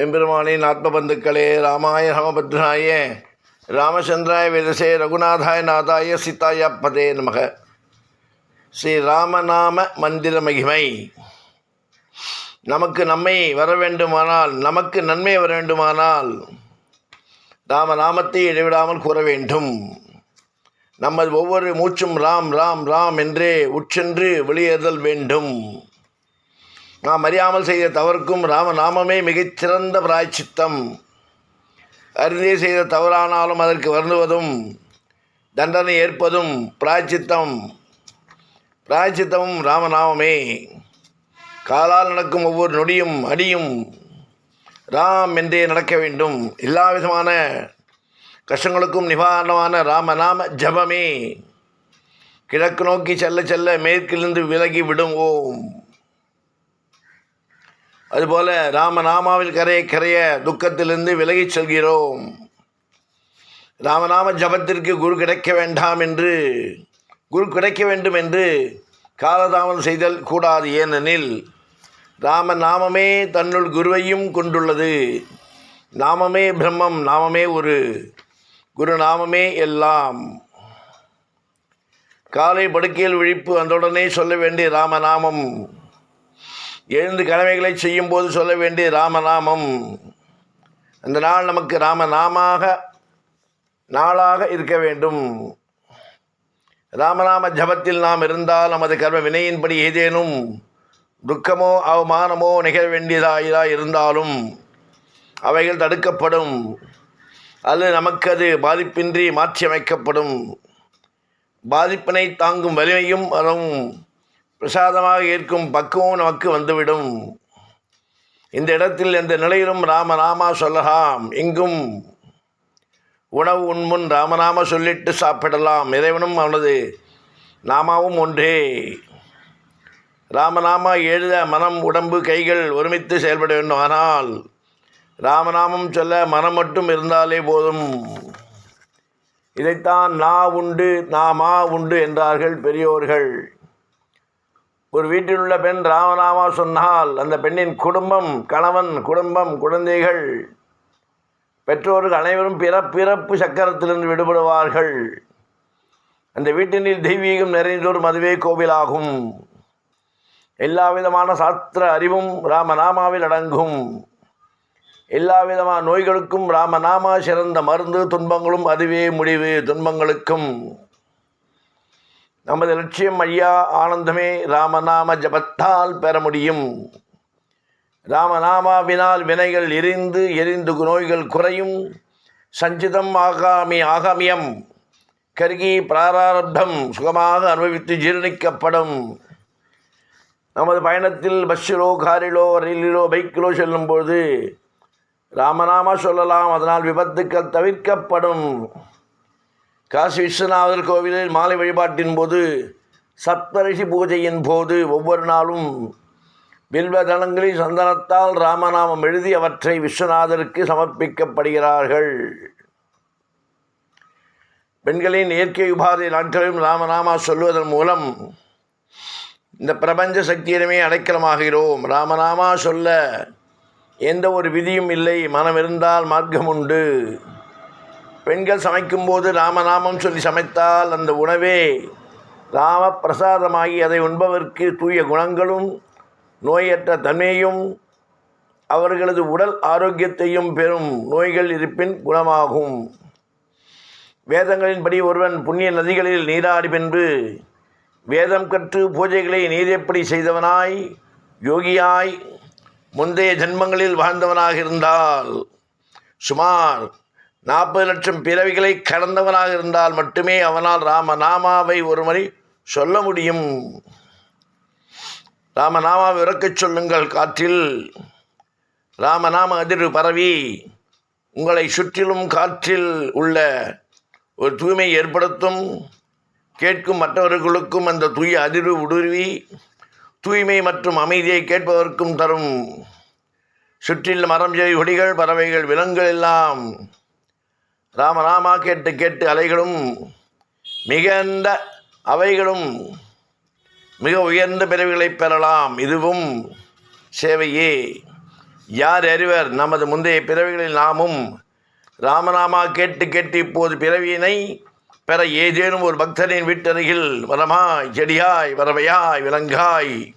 எம்பெருமானின் ஆத்மபந்துக்களே ராமாய ராமபத்ராய ராமச்சந்திராய விதசே ரகுநாதாய நாதாய சீதாய பதே நமக. ஸ்ரீ ராமநாம மந்திர மகிமை. நமக்கு நன்மை வர வேண்டுமானால் நமக்கு நன்மை வர வேண்டுமானால் ராமநாமத்தை இடைவிடாமல் கூற வேண்டும். நமது ஒவ்வொரு மூச்சும் ராம் ராம் ராம் என்றே உட்சென்று வெளியேறுதல் வேண்டும். நாம் அறியாமல் செய்த தவறுக்கும் ராமநாமமே மிகச்சிறந்த பிராய்ச்சித்தம். அறிந்தே செய்த தவறானாலும் அதற்கு வருந்துவதும் தண்டனை ஏற்பதும் பிராய்ச்சித்தம். பிராய்ச்சித்தமும் ராமநாமமே. காலால் நடக்கும் ஒவ்வொரு நொடியும் அடியும் ராம் என்றே நடக்க வேண்டும். எல்லா விதமான கஷ்டங்களுக்கும் நிவாரணமான ராமநாம ஜபமே. கிழக்கு நோக்கி செல்ல செல்ல மேற்கிலிருந்து விலகி விடுவோம். அதுபோல ராமநாமாவில் கரைய கரைய துக்கத்திலிருந்து விலகிச் செல்கிறோம். ராமநாம ஜபத்திற்கு குரு கிடைக்க வேண்டாம் என்று குரு கிடைக்க வேண்டும் என்று காலதாமதம் செய்தல் கூடாது ஏனெனில் ராமநாமமே தன்னுள் குருவையும் கொண்டுள்ளது. நாமமே பிரம்மம் நாமமே ஒரு குரு நாமமே எல்லாம். காலை படுக்கையில் விழிப்பு அந்தவுடனே சொல்ல வேண்டிய ராமநாமம். எழுந்து கடமைகளை செய்யும்போது சொல்ல வேண்டிய ராமநாமம். அந்த நாள் நமக்கு ராமநாமாக நாளாக இருக்க வேண்டும். ராமநாம ஜபத்தில் நாம் இருந்தால் நமது கர்ம வினையின்படி ஏதேனும் துக்கமோ அவமானமோ நிகழ வேண்டியதாயிரா இருந்தாலும் அவைகள் தடுக்கப்படும். அல்லது நமக்கு அது பாதிப்பின்றி மாற்றியமைக்கப்படும். பாதிப்பினை தாங்கும் வலிமையும் அதுவும் பிரசாதமாக ஏற்கும் பக்குவம் நமக்கு வந்துவிடும். இந்த இடத்தில் எந்த நிலையிலும் ராமநாமா சொல்லலாம். எங்கும் உணவு உண்முன் ராமநாம சொல்லிட்டு சாப்பிடலாம். இறைவனும் அவனது நாமாவும் ஒன்றே. ராமநாமா எழுத மனம் உடம்பு கைகள் ஒருமித்து செயல்பட வேண்டும் ஆனால் ராமநாமம் சொல்ல மனம் மட்டும் இருந்தாலே போதும். இதைத்தான் நா உண்டு நாமா உண்டு என்றார்கள் பெரியோர்கள். ஒரு வீட்டில் உள்ள பெண் ராமநாமா சொன்னால் அந்த பெண்ணின் குடும்பம் கணவன் குடும்பம் குழந்தைகள் பெற்றோர்கள் அனைவரும் பிற பிறப்பு சக்கரத்திலிருந்து விடுபடுவார்கள். அந்த வீட்டினில் தெய்வீகம் நிறைந்தோறும் அதுவே கோவிலாகும். எல்லா விதமான சாஸ்திர அறிவும் ராமநாமாவில் அடங்கும். எல்லா விதமான நோய்களுக்கும் ராமநாமா சிறந்த மருந்து துன்பங்களும் அதுவே முடிவு துன்பங்களுக்கும். நமது லட்சியம் ஐயா ஆனந்தமே ராமநாம ஜபத்தால் பெற முடியும். ராமநாமாவினால் வினைகள் எரிந்து எரிந்து நோய்கள் குறையும். சஞ்சிதம் ஆகாமி ஆகாமியம் கருகி பிராராரப்தம் சுகமாக அனுபவித்து ஜீரணிக்கப்படும். நமது பயணத்தில் பஸ்ஸிலோ காரிலோ ரயிலிலோ பைக்கிலோ செல்லும்போது ராமநாமா சொல்லலாம் அதனால் விபத்துக்கள் தவிர்க்கப்படும். காசி விஸ்வநாதர் கோவிலில் மாலை வழிபாட்டின் போது சப்தரிஷி பூஜையின் போது ஒவ்வொரு நாளும் பில்வதளங்களில் சந்தனத்தால் ராமநாமம் எழுதி அவற்றை விஸ்வநாதருக்கு சமர்ப்பிக்கப்படுகிறார்கள். பெண்களின் இயற்கை உபாதை நாட்களிலும் ராமநாமா சொல்வதன் மூலம் இந்த பிரபஞ்ச சக்தியிடமே அடைக்கலமாகிறோம். ராமநாமா சொல்ல எந்த ஒரு விதியும் இல்லை. மனம் இருந்தால் மார்க்கம் உண்டு. பெண்கள் சமைக்கும்போது ராமநாமம் சொல்லி சமைத்தால் அந்த உணவே ராம பிரசாதமாகி அதை உண்பவர்க்கு தூய குணங்களும் நோயற்ற தன்மையும் அவர்களது உடல் ஆரோக்கியத்தையும் பெறும் நோய்கள் இருப்பின் குணமாகும். வேதங்களின்படி ஒருவன் புண்ணிய நதிகளில் நீராடி பின்பு வேதம் கற்று பூஜைகளை நீரெப்படி செய்தவனாய்? யோகியாய் முந்தைய ஜென்மங்களில் வாழ்ந்தவனாக இருந்தால் சுமார் நாற்பது லட்சம் பிறவிகளை கடந்தவனாக இருந்தால் மட்டுமே அவனால் ராமநாமாவை ஒருமுறை சொல்ல முடியும். ராமநாமாவை இறக்கச் சொல்லுங்கள் காற்றில். ராமநாம அதிர்வு பரவி உங்களை சுற்றிலும் காற்றில் உள்ள ஒரு தூய்மை ஏற்படுத்தும். கேட்கும் மற்றவர்களுக்கும் அந்த தூய அதிர்வு உடுருவி தூய்மை மற்றும் அமைதியை கேட்பதற்கும் தரும். சுற்றில் மரம் செடி கொடிகள் பறவைகள் விலங்குகள் எல்லாம் ராமராமா கேட்டு கேட்டு அலைகளும் மிகுந்த அவைகளும் மிக உயர்ந்த பிறவிகளை பெறலாம். இதுவும் சேவையே. யார் அறிவர்? நமது முந்தைய பிறவிகளில் நாமும் ராமநாமா கேட்டு கேட்டு இப்போது பிறவியினை பெற ஏதேனும் ஒரு பக்தரின் வீட்டருகில் வரமாய் செடியாய் வரவையாய் விலங்காய்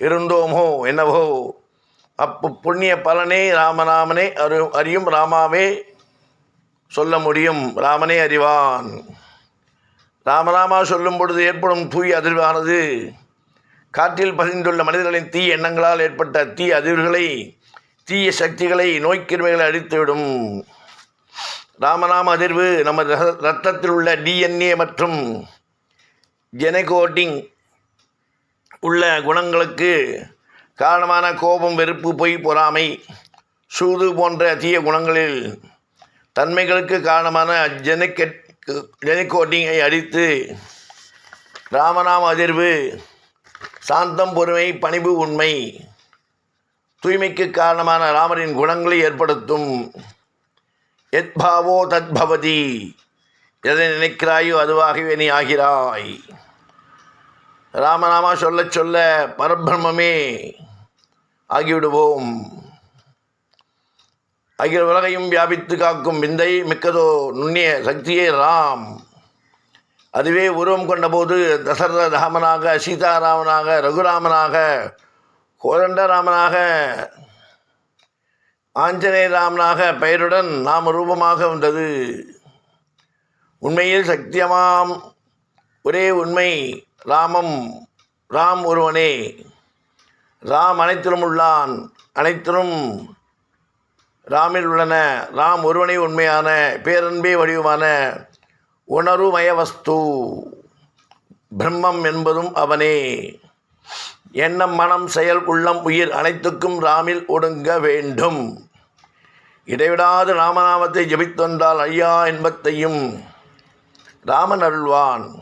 இருந்தோமோ என்னவோ? அப்பு புண்ணிய பலனே ராமநாமனே அரு அறியும் ராமாவே சொல்ல முடியும். ராமனே அறிவான். ராமராமா சொல்லும் பொழுது ஏற்படும் தூய் அதிர்வானது. காற்றில் பதிந்துள்ள மனிதர்களின் தீய எண்ணங்களால் ஏற்பட்ட தீய அதிர்வுகளை தீய சக்திகளை நோய்க்கிருமைகளை அழித்துவிடும். ராமநாம அதிர்வு நமது ரத்தத்தில் உள்ள டிஎன்ஏ மற்றும் ஜெனகோட்டிங் உள்ள குணங்களுக்கு காரணமான கோபம் வெறுப்பு பொய் பொறாமை சூது போன்ற தீய குணங்களில் தன்மைகளுக்கு காரணமான ஜெனக்கெட் ஜெனிகோட்டிங்கை அடித்து ராமநாம அதிர்வு சாந்தம் பொறுமை பணிவு உண்மை தூய்மைக்கு காரணமான ராமரின் குணங்களை ஏற்படுத்தும். எத்பாவோ தத்பவதி எதை நினைக்கிறாயோ அதுவாகவே நீ ஆகிறாய். ராமநாமா சொல்லச் சொல்ல பரபிரமே ஆகிவிடுவோம். அகில உலகையும் வியாபித்து காக்கும் விந்தை மிக்கதோ நுண்ணிய சக்தியே ராம். அதுவே உருவம் கொண்டபோது தசரத ராமனாக சீதாராமனாக ரகுராமனாக கோதண்டராமனாக ஆஞ்சநேய ராமனாக பெயருடன் நாம் ரூபமாக வந்தது. உண்மையில் சத்தியமாம். ஒரே உண்மை ராமம் ராம் ஒருவனே. ராம் அனைத்திலும் உள்ளான் அனைத்திலும் ராமில் உள்ளன. ராம் ஒருவனே உண்மையான பேரன்பே வடிவமான உணர்வுமய வஸ்து பிரம்மம் என்பதும் அவனே. எண்ணம் மனம் செயல் உள்ளம் உயிர் அனைத்துக்கும் ராமில் ஒடுங்க வேண்டும். இடைவிடாது ராமநாமத்தை ஜபித்து வந்தால் ஐயா இன்பத்தையும் ராமன் அருள்வான்.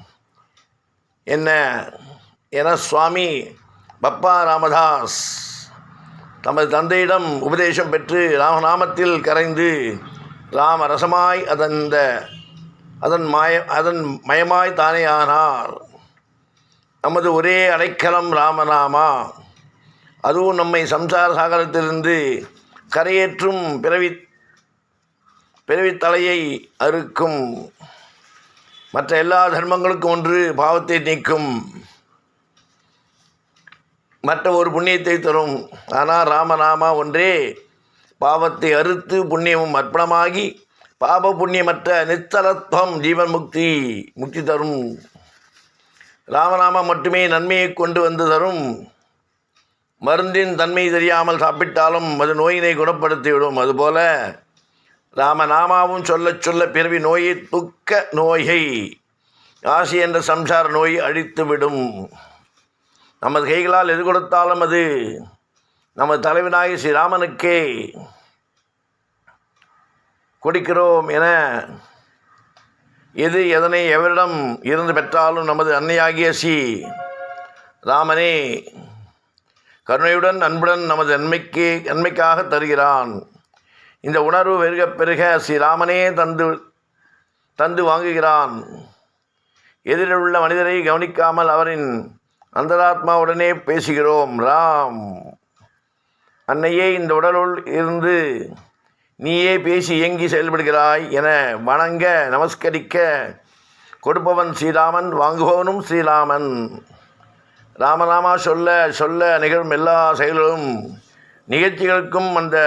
என்ன? என சுவாமி பப்பா ராமதாஸ். தமது தந்தையிடம் உபதேசம் பெற்று ராமநாமத்தில் கரைந்து ராம ரசமாய் அதந்த அதன் மாய அதன் மயமாய் தானே ஆனார். நமது ஒரே அடைக்கலம் ராமநாமா. அதுவும் நம்மை சம்சார சாகரத்திலிருந்து கரையேற்றும் பிறவி பிறவித்தலையை அறுக்கும். மற்ற எல்லா தர்மங்களுக்கும் ஒன்று பாவத்தை நீக்கும். மற்ற ஒரு புண்ணியத்தை தரும். ஆனால் ராமநாமா ஒன்றே பாவத்தை அறுத்து புண்ணியமும் அர்ப்பணமாகி பாப புண்ணியமற்ற நித்தலத்துவம் ஜீவன் முக்தி முக்தி தரும். ராமநாமம் மட்டுமே நன்மையை கொண்டு வந்து தரும். மருந்தின் தன்மை தெரியாமல் சாப்பிட்டாலும் அது நோயினை குணப்படுத்திவிடும். அதுபோல ராமநாமாவும் சொல்லச் சொல்ல பிறவி நோயை துக்க நோயை ஆசி என்ற சம்சார நோய் அழித்துவிடும். நமது கைகளால் எது கொடுத்தாலும் அது நமது தலைவனாகி ஸ்ரீராமனுக்கே கொடுக்கிறோம் என எது எதனை எவரிடம் இருந்து பெற்றாலும் நமது அன்னையாகிய ஸ்ரீ ராமனே கருணையுடன் அன்புடன் நமது நன்மைக்கு நன்மைக்காக தருகிறான். இந்த உணர்வு பெருக பெருக ஸ்ரீராமனே தந்து தந்து வாங்குகிறான். எதிரில் உள்ள மனிதரை கவனிக்காமல் அவரின் அந்தராத்மாவுடனே பேசுகிறோம். ராம். அன்னையே இந்த உடலுள் இருந்து நீயே பேசி இயங்கி செயல்படுகிறாய் என வணங்க நமஸ்கரிக்க கொடுப்பவன் ஸ்ரீராமன் வாங்குபவனும் ஸ்ரீராமன். ராமராமா சொல்ல சொல்ல நிகழும் எல்லா செயல்களும் நிகழ்ச்சிகளுக்கும் அந்த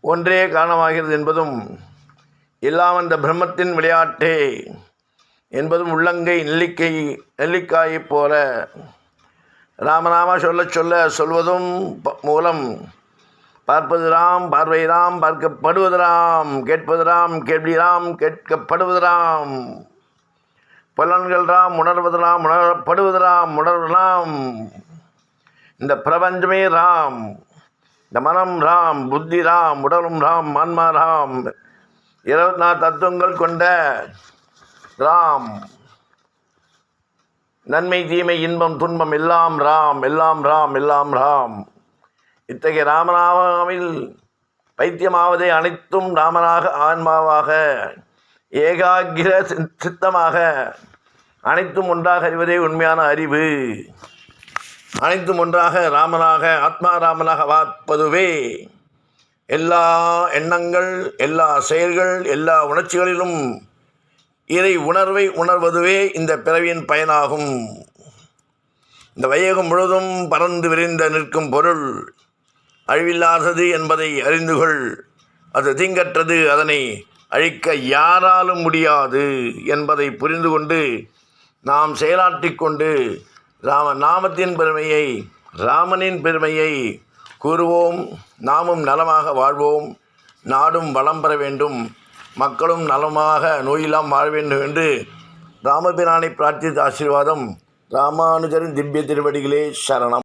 ஒன்றே காரணமாகிறது என்பதும் எல்லாம் அந்த பிரம்மத்தின் விளையாட்டே. என்பதும் உள்ளங்கை நெல்லிக்கை நெல்லிக்காயைப் போல. ராமநாம சொல்ல சொல்ல சொல்வதும் ப- மூலம். பார்ப்பது ராம் பார்வை ராம் பார்க்கப்படுவது ராம் கேட்பது ராம் கேள்வி ராம் கேட்கப்படுவது ராம் பலன்கள் ராம் உணர்வது ராம் உணரப்படுவது ராம் உணர்வு ராம் இந்த பிரபஞ்சமே ராம். இந்த மனம் ராம். புத்தி ராம். உடலும் ராம். ஆன்மா ராம். இருபத்தி நாலு தத்துவங்கள் கொண்ட ராம். நன்மை தீமை இன்பம் துன்பம் எல்லாம் ராம் எல்லாம் ராம் எல்லாம் ராம். இத்தகைய ராமநாமாவில் பைத்தியமாவதே அனைத்தும் ராமனாக ஆன்மாவாக ஏகாகிர சித்- சித்தமாக அனைத்தும் ஒன்றாக அறிவதே உண்மையான அறிவு. அனைத்தும் ஒன்றாக ராமனாக ஆத்மா ராமனாக வாப்பதுவே எல்லா எண்ணங்கள் எல்லா செயல்கள் எல்லா உணர்ச்சிகளிலும் இறை உணர்வை உணர்வதுவே இந்த பிறவியின் பயனாகும். இந்த வையகம் முழுதும் பறந்து விரிந்த நிற்கும் பொருள் அழிவில்லாதது என்பதை அறிந்து கொள். அது தீங்கற்றது அதனை அழிக்க யாராலும் முடியாது என்பதை புரிந்து கொண்டு நாம் செயலாற்றி கொண்டு ராம நாமத்தின் பெருமையை ராமனின் பெருமையை கூறுவோம். நாமும் நலமாக வாழ்வோம். நாடும் வளம் பெற வேண்டும். மக்களும் நலமாக நோயில்லாம் வாழ வேண்டும் என்று ராமபிரானை பிரார்த்தித்த ஆசீர்வாதம். ராமானுஜரின் திவ்ய திருவடிகளே சரணம்.